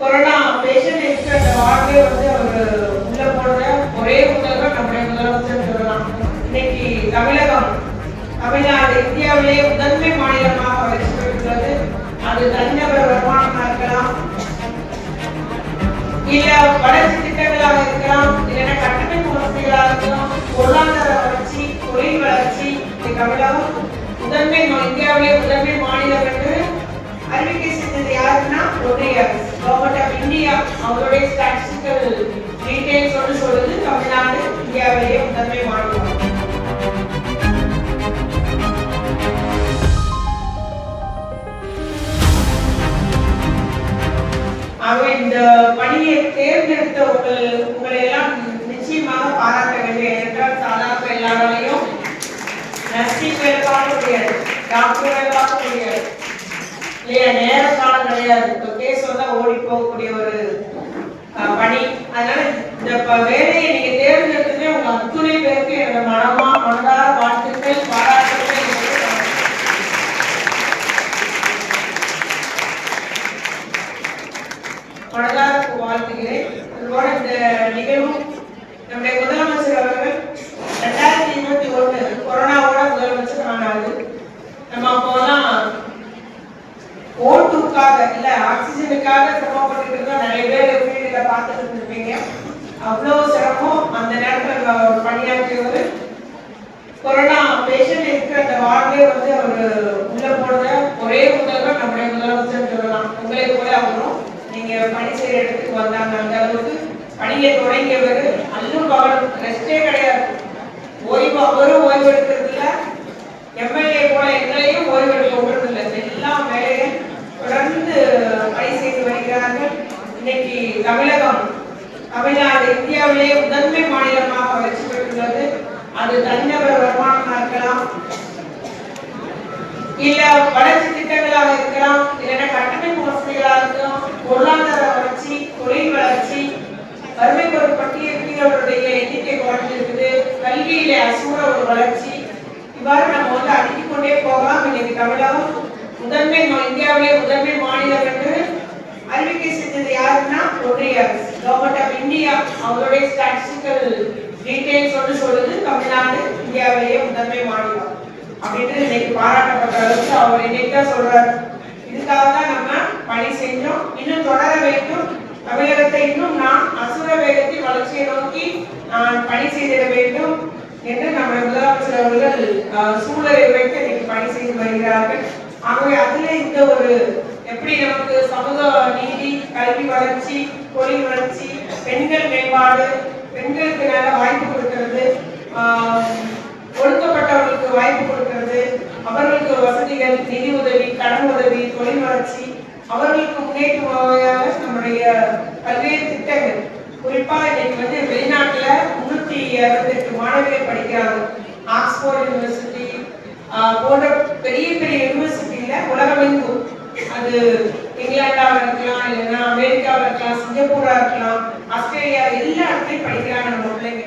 Corona patient இருக்கிற அந்த வார்டே வந்து அவர் உள்ள போடுற ஒரே முதல்வர் நம்முடைய முதலமைச்சர் சொல்லலாம். இன்னைக்கு தமிழகம் தமிழ்நாடு இந்தியாவிலேயே முதன்மை மாநிலமாக வளர்ச்சி அது தனிநபர் வருமானமாக இருக்கலாம். இல்ல வளர்ச்சி திட்டங்களாக இருக்கலாம். இல்லைன்னா கட்டமைப்பு வசதிகளாக இருக்கலாம். பொருளாதார வளர்ச்சி தொழில் வளர்ச்சி தமிழகம் முதன்மை இந்தியாவிலேயே முதன்மை மாநிலம் என்று அறிவிக்கை செஞ்சது யாருன்னா ஒன்றிய அரசு. கவர்மெண்ட் ஆஃப் இந்தியா அவங்களுடைய ஸ்டாட்டிஸ்டிக்கல் டீடைல்ஸ் வந்து சொல்லுது. தமிழ்நாடு இந்தியாவிலேயே முதன்மை மாநிலம். ஆகவே இந்த பணியை தேர்ந்தெடுத்த உங்கள் உங்களை எல்லாம் நிச்சயமாக பாராட்ட வேண்டும் என்றால் சாதாரண எல்லாராலையும் நர்சிங் வேலை பார்க்க முடியாது. டாக்டர் வேலை பார்க்க முடியாது. இல்லையா? நேர காலம் கிடையாது. இப்போ கேஸ் ஓடி போகக்கூடிய ஒரு அஹ், பணி. அதனால இந்த வேலையை நீங்க தேர்ந்தெடுத்ததே உங்க அத்துணை பேருக்கு என்னோட மனமா மனதார வாழ்த்துக்கள் பாராட்டுகள் மனதார வாழ்த்துகிறேன். அதோட இந்த நிகழ்வும் நம்முடைய முதலமைச்சர் அவர்கள் ரெண்டாயிரத்தி இருபத்தி ஒண்ணு கொரோனாவோட முதலமைச்சர் ஆனாரு. நம்ம அப்போ ஓட்டுக்காக இல்ல ஆக்சிஜனுக்காக சிரமப்பட்டு இருந்தோம் நிறைய பேர் ஃபீல்டில் பார்த்துட்டு இருந்திருப்பீங்க. அவ்வளோ சிரமம் அந்த நேரத்தில் அவர் பணியாற்றியவர். கொரோனா பேஷண்ட் இருக்கிற அந்த வார்டே வந்து அவர் உள்ள போடுற ஒரே முதல்வர் நம்முடைய முதலமைச்சர் சொல்லலாம். உங்களை போல அவரும் நீங்க பணி செய்யற இடத்துக்கு வந்தாங்க. அந்த அளவுக்கு பணியை தொடங்கியவர் அல்லும் பகலும். ரெஸ்டே கிடையாது. ஓய்வு அவரும் ஓய்வு எடுக்கிறது இல்ல எம்எல்ஏ போல எங்களையும் ஓய்வு எடுக்க விடுறது இல்லை எல்லா வேலையும் தொடர்ந்து வருகிறார்கள் இன்னைக்கு தமிழகம் தமிழ்நாடு இந்தியாவிலேயே முதன்மை மாநிலமாக வளர்ச்சி பெற்றுள்ளது அது தனிநபர் வருமானமாக இருக்கலாம். இல்ல வளர்ச்சி திட்டங்களாக இருக்கலாம். இல்லைன்னா கட்டமைப்பு வசதிகளாக இருக்கலாம். பொருளாதார வளர்ச்சி தொழில் வளர்ச்சி வறுமை ஒரு பட்டியலுடைய எண்ணிக்கை குறைஞ்சிருக்குது. கல்வியில அசூர ஒரு வளர்ச்சி. இவ்வாறு நம்ம வந்து அடுக்கிக் கொண்டே போகலாம். இன்னைக்கு தமிழகம் முதன்மை மா- இந்தியாவிலே முதன்மை மாநிலம் என்று அறிவிக்கை செஞ்சது யாருன்னா ஒன்றிய அரசு. கவர்மெண்ட் ஆஃப் இந்தியா அவங்களுடைய ஸ்டாட்டிஸ்டிக்கல் டீடைல்ஸ் வந்து சொல்லுது. தமிழ்நாடு இந்தியாவிலேயே முதன்மை மாநிலம் அப்படின்னு இன்னைக்கு பாராட்டப்பட்ட அளவுக்கு அவர் இன்னைக்கு தான் சொல்றாரு. இதுக்காக தான் நம்ம பணி செஞ்சோம். இன்னும் தொடர வேண்டும். தமிழகத்தை இன்னும் நான் அசுர வேகத்தில் வளர்ச்சியை நோக்கி நான் பணி செய்திட வேண்டும் என்று நம்ம முதலமைச்சர் அவர்கள் சூழலை வைத்து இன்னைக்கு பணி செய்து வருகிறார்கள். ஆகவே அதுல இந்த ஒரு எப்படி நமக்கு சமூக நீதி கல்வி வளர்ச்சி தொழில் வளர்ச்சி பெண்கள் மேம்பாடு பெண்களுக்கு நல்ல வாய்ப்பு கொடுக்கிறது ஒடுக்கப்பட்டவர்களுக்கு வாய்ப்பு கொடுக்கிறது அவர்களுக்கு வசதிகள் நிதி உதவி கடன் உதவி தொழில் வளர்ச்சி அவர்களுக்கு முன்னேற்றமாக நம்முடைய பல்வேறு திட்டங்கள். குறிப்பா இன்னைக்கு வந்து வெளிநாட்டுல முன்னூத்தி அறுபத்தெட்டு மாணவிகள் படிக்கிறாங்க. ஆக்ஸ்போர்ட் யூனிவர்சிட்டி போன்ற பெரிய பெரிய யூனிவர்சிட்டியில உலகமெங்கும் அது இங்கிலாண்டாக இருக்கலாம் இல்லைன்னா அமெரிக்காவில் இருக்கலாம் சிங்கப்பூரா இருக்கலாம் ஆஸ்திரேலியா எல்லா இடத்துலையும் படிக்கிறாங்க நம்ம பிள்ளைங்க.